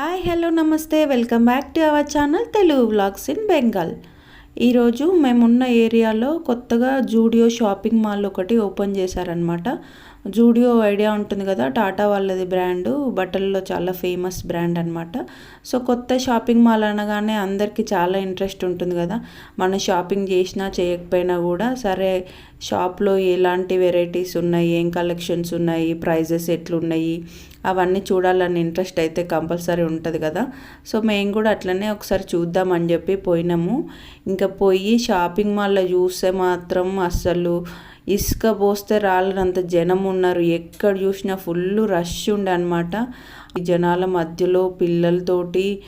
Hi hello namaste. Welcome back to our channel Telugu vlogs in Bengal. ఈరోజు మేమున్న ఏరియాలో కొత్తగా జూడియో షాపింగ్ మాల్ ఒకటి ఓపెన్ చేశారనమాట జూడియో ఐడియా ఉంటుంది కదా టాటా వాళ్ళది బ్రాండ్ బట్టల్లో చాలా ఫేమస్ బ్రాండ్ అనమాట సో కొత్త షాపింగ్ మాల్ అనగానే అందరికీ చాలా ఇంట్రెస్ట్ ఉంటుంది కదా. మనం షాపింగ్ చేసినా చేయకపోయినా కూడా సరే షాప్లో ఎలాంటి వెరైటీస్ ఉన్నాయి ఏం కలెక్షన్స్ ఉన్నాయి ప్రైజెస్ ఎట్లున్నాయి అవన్నీ చూడాలని ఇంట్రెస్ట్ అయితే కంపల్సరీ ఉంటుంది కదా. సో మేము కూడా అట్లనే ఒకసారి చూద్దామని చెప్పి పోయినాము. ఇంకా పోయి షాపింగ్ మాల్లో చూస్తే మాత్రం అస్సలు ఇసుక పోస్తే రాళ్ళనంత జనం ఉన్నారు. ఎక్కడ చూసినా ఫుల్ రష్ ఉండే అనమాట జనాల మధ్యలో పిల్లలతోటి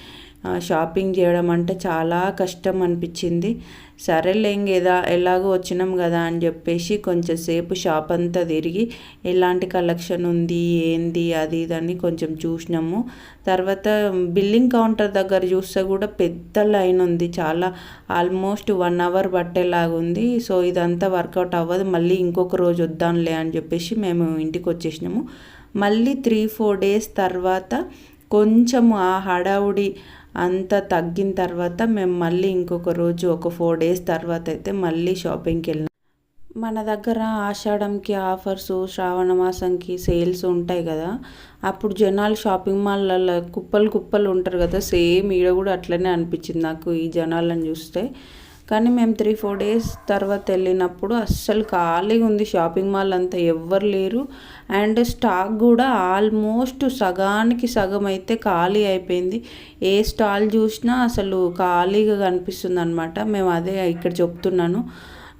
షాపింగ్ చేయడం అంటే చాలా కష్టం అనిపించింది. సరేలే ఇంకేదా ఎలాగో వచ్చినాం కదా అని చెప్పేసి కొంచెం సేపు షాప్ అంతా తిరిగి ఎలాంటి కలెక్షన్ ఉంది ఏంది అది ఇదని కొంచెం చూసినాము. తర్వాత బిల్లింగ్ కౌంటర్ దగ్గర చూస్తే కూడా పెద్ద లైన్ ఉంది. చాలా ఆల్మోస్ట్ వన్ అవర్ పట్టేలాగా ఉంది. సో ఇదంతా వర్కౌట్ అవ్వదు. మళ్ళీ ఇంకొక రోజు వద్దాంలే అని చెప్పేసి మేము ఇంటికి వచ్చేసినాము. మళ్ళీ త్రీ ఫోర్ డేస్ తర్వాత కొంచెం ఆ హడావుడి అంత తగ్గిన తర్వాత మేము మళ్ళీ ఇంకొక రోజు ఒక ఫోర్ డేస్ తర్వాత అయితే మళ్ళీ షాపింగ్కి వెళ్ళినాం. మన దగ్గర ఆషాఢంకి ఆఫర్స్ శ్రావణ మాసంకి సేల్స్ ఉంటాయి కదా. అప్పుడు జనాలు షాపింగ్ మాల్లలో కుప్పలు కుప్పలు ఉంటారు కదా. సేమ్ ఈడ కూడా అట్లనే అనిపించింది నాకు ఈ జనాలను చూస్తే. కానీ మేము త్రీ ఫోర్ డేస్ తర్వాత వెళ్ళినప్పుడు అస్సలు ఖాళీగా ఉంది. షాపింగ్ మాల్ అంతా ఎవ్వరు లేరు. అండ్ స్టాక్ కూడా ఆల్మోస్ట్ సగానికి సగం అయితే ఖాళీ అయిపోయింది. ఏ స్టాల్ చూసినా అసలు ఖాళీగా కనిపిస్తుంది అనమాట మేము అదే ఇక్కడ చెప్తున్నాను.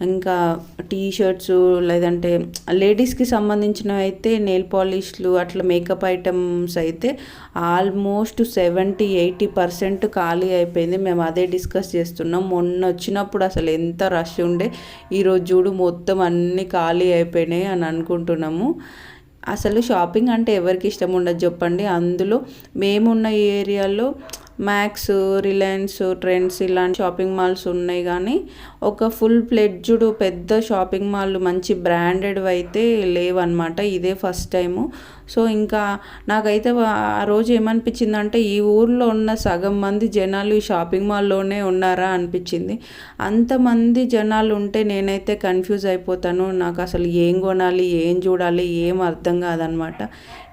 ఇంకా టీ షర్ట్స్ లేదంటే లేడీస్కి సంబంధించినవి అయితే నెయిల్ పాలిష్లు అట్లా మేకప్ ఐటమ్స్ అయితే ఆల్మోస్ట్ సెవెంటీ ఎయిటీ పర్సెంట్ ఖాళీ అయిపోయింది. మేము అదే డిస్కస్ చేస్తున్నాం. మొన్న వచ్చినప్పుడు అసలు ఎంత రష్ ఉండే ఈరోజు చూడు మొత్తం అన్నీ ఖాళీ అయిపోయినాయి అని అనుకుంటున్నాము. అసలు షాపింగ్ అంటే ఎవరికి ఇష్టం ఉండదు చెప్పండి. అందులో మేమున్న ఏరియాలో మ్యాక్స్ రిలయన్స్ ట్రెండ్స్ ఇలాంటి షాపింగ్ మాల్స్ ఉన్నాయి కానీ ఒక ఫుల్ ప్లెడ్జ్డ్ పెద్ద షాపింగ్ మాల్ మంచి బ్రాండెడ్ అయితే లేవన్నమాట. ఇదే ఫస్ట్ టైము. సో ఇంకా నాకైతే ఆ రోజు ఏమనిపించింది అంటే ఈ ఊర్లో ఉన్న సగం మంది జనాలు ఈ షాపింగ్ మాల్లోనే ఉన్నారా అనిపించింది. అంతమంది జనాలు ఉంటే నేనైతే కన్ఫ్యూజ్ అయిపోతాను. నాకు అసలు ఏం కొనాలి ఏం చూడాలి ఏం అర్థం కాదనమాట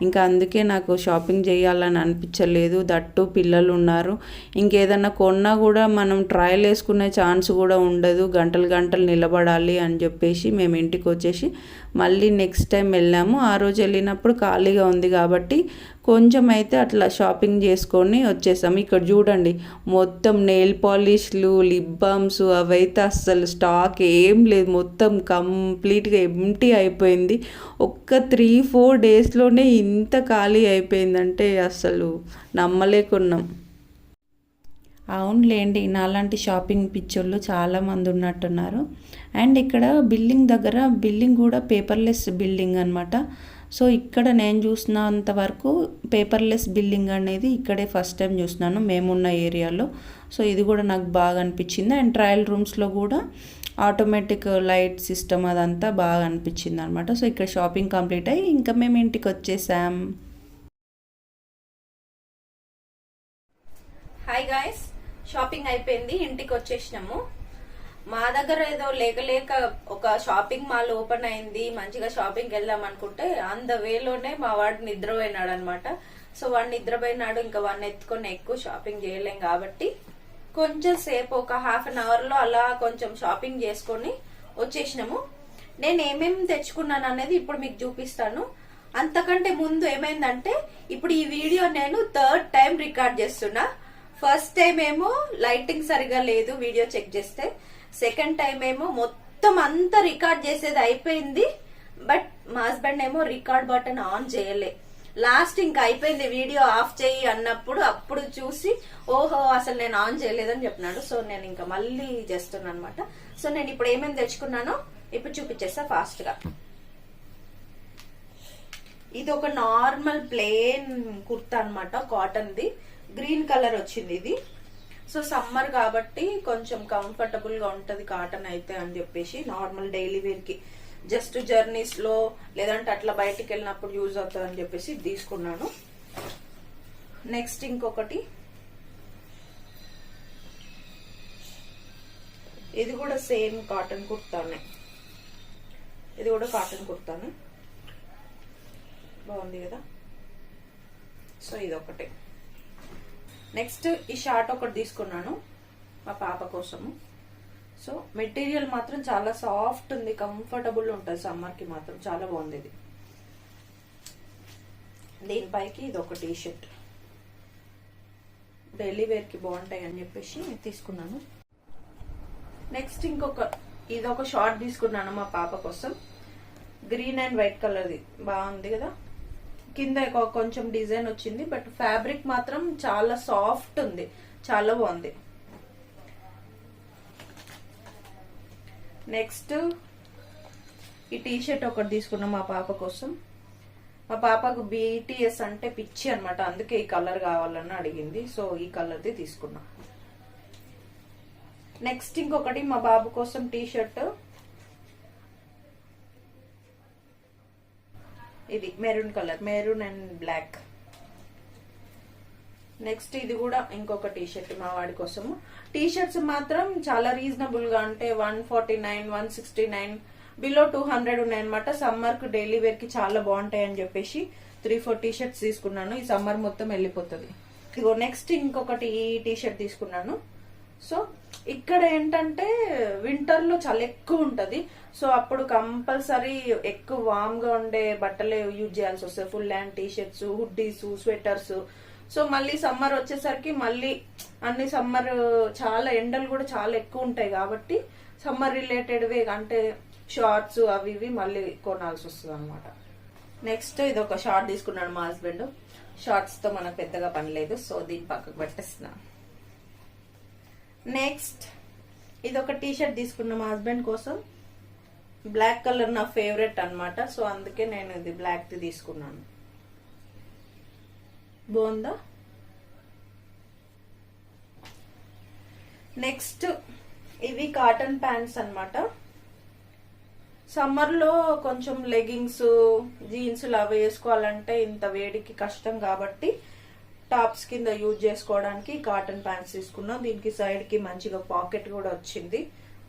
ఇంకా అందుకే నాకు షాపింగ్ చేయాలని అనిపించలేదు. దట్టు పిల్లలు ఉన్నారు ఇంకేదన్నా కొన్నా కూడా మనం ట్రయల్ వేసుకునే ఛాన్స్ కూడా ఉండదు. గంటలు గంటలు నిలబడాలి అని చెప్పేసి మేము ఇంటికి వచ్చేసి మళ్ళీ నెక్స్ట్ టైం వెళ్ళాము. ఆ రోజు వెళ్ళినప్పుడు ఖాళీగా ఉంది కాబట్టి కొంచెం అయితే అట్లా షాపింగ్ చేసుకొని వచ్చేసాము. ఇక్కడ చూడండి మొత్తం నెయిల్ పాలిష్లు లిప్ బామ్స్ అవైతే అస్సలు స్టాక్ ఏం లేదు. మొత్తం కంప్లీట్గా ఎంటీ అయిపోయింది. ఒక్క త్రీ ఫోర్ డేస్లోనే ఇంత ఖాళీ అయిపోయిందంటే అస్సలు నమ్మలేకున్నాం. అవునులేండి నాలాంటి షాపింగ్ పిచ్చోళ్ళు చాలామంది ఉన్నట్టున్నారు అండ్ ఇక్కడ బిల్డింగ్ దగ్గర బిల్డింగ్ కూడా పేపర్లెస్ బిల్డింగ్ అనమాట సో ఇక్కడ నేను చూసినంత వరకు పేపర్లెస్ బిల్డింగ్ అనేది ఇక్కడే ఫస్ట్ టైం చూసినాను మేమున్న ఏరియాలో. సో ఇది కూడా నాకు బాగా అనిపించింది అండ్ ట్రయల్ రూమ్స్లో కూడా ఆటోమేటిక్ లైట్ సిస్టమ్ అదంతా బాగా అనిపించింది అనమాట సో ఇక్కడ షాపింగ్ కంప్లీట్ అయ్యి ఇంకా మేము ఇంటికి వచ్చేసాం. హాయ్ గాయస్ షాపింగ్ అయిపోయింది ఇంటికి వచ్చేసినాము. మా దగ్గర ఏదో లేక లేక ఒక షాపింగ్ మాల్ ఓపెన్ అయింది మంచిగా షాపింగ్ వెళ్దాం అనుకుంటే అంద వేలోనే మా వాడు నిద్రపోయినాడు అనమాట సో వాడు నిద్రపోయినాడు ఇంకా వాడిని ఎత్తుకొని ఎక్కువ షాపింగ్ చేయలేం కాబట్టి కొంచెం సేపు ఒక హాఫ్ అన్ అవర్లో అలా కొంచెం షాపింగ్ చేసుకొని వచ్చేసినాము. నేను ఏమేమి తెచ్చుకున్నాను అనేది ఇప్పుడు మీకు చూపిస్తాను. అంతకంటే ముందు ఏమైందంటే ఇప్పుడు ఈ వీడియో నేను థర్డ్ టైం రికార్డ్ చేస్తున్నా. ఫస్ట్ టైం ఏమో లైటింగ్ సరిగా లేదు వీడియో చెక్ చేస్తే. సెకండ్ టైం ఏమో మొత్తం అంతా రికార్డ్ చేసేది అయిపోయింది. బట్ మా హస్బెండ్ ఏమో రికార్డ్ బటన్ ఆన్ చేయలే. లాస్ట్ ఇంకా అయిపోయింది వీడియో ఆఫ్ చేయి అన్నప్పుడు అప్పుడు చూసి ఓహో అసలు నేను ఆన్ చేయలేదని చెప్పినాడు. సో నేను ఇంకా మళ్ళీ చేస్తున్నాను అనమాట సో నేను ఇప్పుడు ఏమేమి తెచ్చుకున్నానో ఇప్పుడు చూపించేస్తా ఫాస్ట్గా. ఇది ఒక నార్మల్ ప్లేన్ కుర్తా అనమాట కాటన్ది గ్రీన్ కలర్ వచ్చింది ఇది. సో సమ్మర్ కాబట్టి కొంచెం కంఫర్టబుల్గా ఉంటది కాటన్ అయితే అని చెప్పేసి నార్మల్ డైలీ వేర్కి. జస్ట్ జర్నీస్లో లేదంటే అట్లా బయటికి వెళ్ళినప్పుడు యూజ్ అవుతుంది అని చెప్పేసి తీసుకున్నాను. నెక్స్ట్ ఇంకొకటి. ఇది కూడా సేమ్ కాటన్ కుర్తానే. ఇది కూడా కాటన్ కుర్తానే. బాగుంది కదా? సో ఇది ఒకటి నెక్స్ట్ ఈ షార్ట్ ఒకటి తీసుకున్నాను మా పాప కోసము. సో మెటీరియల్ మాత్రం చాలా సాఫ్ట్ ఉంది కంఫర్టబుల్ ఉంటుంది సమ్మర్కి మాత్రం చాలా బాగుంది ఇది. దీనిపైకి ఇది ఒక టీ షర్ట్ డైలీ వేర్కి బాగుంటాయి అని చెప్పేసి తీసుకున్నాను. నెక్స్ట్ ఇంకొక ఇది ఒక షార్ట్ తీసుకున్నాను మా పాప కోసం. గ్రీన్ అండ్ వైట్ కలర్ది. బాగుంది కదా? కింద కొంచెం డిజైన్ వచ్చింది బట్ ఫ్యాబ్రిక్ మాత్రం చాలా సాఫ్ట్ ఉంది చాలా బాగుంది. నెక్స్ట్ ఈ టీ షర్ట్ ఒకటి తీసుకున్నాం మా పాప కోసం. మా పాపకు బీటీఎస్ అంటే పిచ్చి అనమాట అందుకే ఈ కలర్ కావాలని అడిగింది సో ఈ కలర్ది తీసుకున్నా. నెక్స్ట్ ఇంకొకటి మా బాబు కోసం టీ ఇది maroon colour maroon and black. Next ఇది కూడా ఇంకొక టీ షర్ట్ మా వాడి కోసము. టీ షర్ట్స్ మాత్రం చాలా రీజనబుల్గా అంటే one forty nine one sixty nine below two hundred ఉన్నాయి అనమాట సమ్మర్కు డైలీ వేర్కి చాలా బాగుంటాయి అని చెప్పేసి త్రీ ఫోర్ టీ షర్ట్స్ తీసుకున్నాను. ఈ సమ్మర్ మొత్తం వెళ్ళిపోతుంది. ఇదిగో నెక్స్ట్ ఇంకొకటి ఈ టీ షర్ట్ తీసుకున్నాను. సో ఇక్కడ ఏంటంటే వింటర్లో చాలా ఎక్కువ ఉంటది. సో అప్పుడు కంపల్సరీ ఎక్కువ వామ్గా ఉండే బట్టలే యూజ్ చేయాల్సి వస్తాయి full hand T shirts hoodies sweaters so మళ్ళీ సమ్మర్ వచ్చేసరికి మళ్ళీ అన్ని సమ్మర్ చాలా ఎండలు కూడా చాలా ఎక్కువ ఉంటాయి కాబట్టి సమ్మర్ రిలేటెడ్వి అంటే షార్ట్స్ అవి ఇవి మళ్ళీ కొనాల్సి వస్తుంది అనమాట నెక్స్ట్ ఇది ఒక షార్ట్ తీసుకున్నాడు మా హస్బెండ్ షార్ట్స్తో మనకు పెద్దగా పని లేదు. సో దీన్ని పక్కకు పెట్టేస్తున్నాను నెక్స్ట్ ఇది ఒక టీషర్ట్ తీసుకున్నాం మా హస్బెండ్ కోసం. బ్లాక్ కలర్ నా ఫేవరెట్ అన్నమాట. సో అందుకే నేను ఇది బ్లాక్ తీసుకున్నాను. బాగుందా? నెక్స్ట్ ఇవి కాటన్ ప్యాంట్స్ అనమాట సమ్మర్లో కొంచెం లెగింగ్స్ జీన్స్ అవి వేసుకోవాలంటే ఇంత వేడికి కష్టం కాబట్టి టాప్స్ కింద యూజ్ చేసుకోవడానికి కాటన్ ప్యాంట్స్ తీసుకున్నాం. దీనికి సైడ్కి మంచిగా పాకెట్ కూడా వచ్చింది.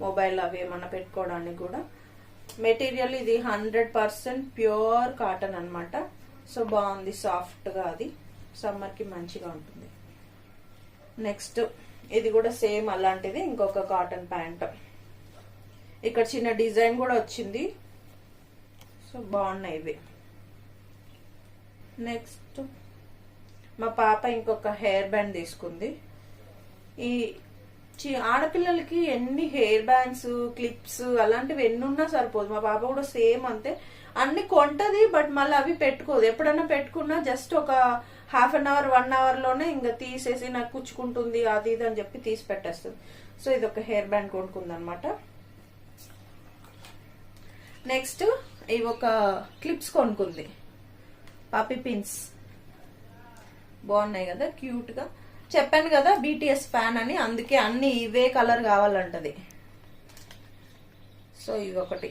మొబైల్ అవి ఏమన్నా పెట్టుకోవడానికి కూడా. మెటీరియల్ ఇది హండ్రెడ్ పర్సెంట్ ప్యూర్ కాటన్ అనమాట సో బాగుంది సాఫ్ట్గా అది. సమ్మర్కి మంచిగా ఉంటుంది. నెక్స్ట్ ఇది కూడా సేమ్ అలాంటిది ఇంకొక కాటన్ ప్యాంట్ ఇక్కడ చిన్న డిజైన్ కూడా వచ్చింది. సో బాగున్నాయి ఇవి. నెక్స్ట్ మా పాప ఇంకొక హెయిర్ బ్యాండ్ తీసుకుంది. ఈ చి- ఆడపిల్లలకి ఎన్ని హెయిర్ బ్యాండ్స్ క్లిప్స్ అలాంటివి ఎన్ని ఉన్నా సరిపోదు. మా పాప కూడా సేమ్ అంతే. అన్ని కొంటది బట్ మళ్ళీ అవి పెట్టుకోదు. ఎప్పుడైనా పెట్టుకున్నా జస్ట్ ఒక హాఫ్ అన్ అవర్ వన్ అవర్లోనే ఇంకా తీసేసి నాకు కుచ్చుకుంటుంది అది ఇది అని చెప్పి తీసి పెట్టేస్తుంది. సో ఇది ఒక హెయిర్ బ్యాండ్ కొనుక్కుందనమాట నెక్స్ట్ ఇవి ఒక క్లిప్స్ కొనుక్కుంది. పాపి పిన్స్ బాగున్నాయి కదా క్యూట్గా చెప్పాను కదా బీటీఎస్ ఫ్యాన్ అని అందుకే అన్ని ఇవే కలర్ కావాలంటది. సో ఇవి ఒకటి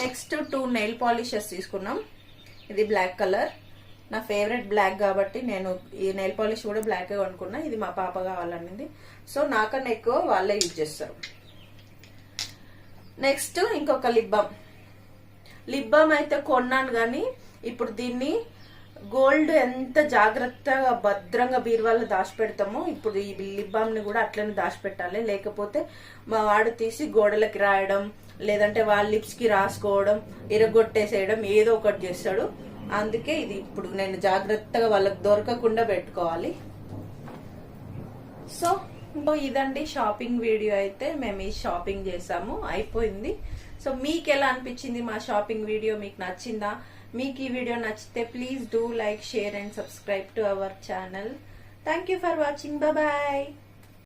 నెక్స్ట్ టూ నెయిల్ పాలిషెస్ తీసుకున్నాం. ఇది బ్లాక్ కలర్. నా ఫేవరెట్ బ్లాక్ కాబట్టి నేను ఈ నెయిల్ పాలిష్ కూడా బ్లాక్ కొనుక్కున్నా. ఇది మా పాప కావాలనింది. సో నాకన్నా ఎక్కువ వాళ్ళే యూజ్ చేస్తారు. నెక్స్ట్ ఇంకొక లిప్ బామ్ లిప్ బామ్ అయితే కొన్నాను కానీ ఇప్పుడు దీన్ని గోల్డ్ ఎంత జాగ్రత్తగా భద్రంగా బీరువాలో దాచిపెడతామో ఇప్పుడు ఈ లిప్ బామ్ని కూడా అట్లనే దాచిపెట్టాలి. లేకపోతే మా వాడు తీసి గోడలకి రాయడం లేదంటే వాళ్ళ లిప్స్కి రాసుకోవడం ఇరగొట్టేసేయడం ఏదో ఒకటి చేస్తాడు. అందుకే ఇది ఇప్పుడు నేను జాగ్రత్తగా వాళ్ళకి దొరకకుండా పెట్టుకోవాలి. సో ఇంకో ఇదండి షాపింగ్ వీడియో అయితే మేము ఈ షాపింగ్ చేసాము. అయిపోయింది. సో మీకు ఎలా అనిపించింది మా షాపింగ్ వీడియో? మీకు నచ్చిందా? మీకు ఈ వీడియో నచ్చితే please do like share and subscribe to our channel thank you for watching bye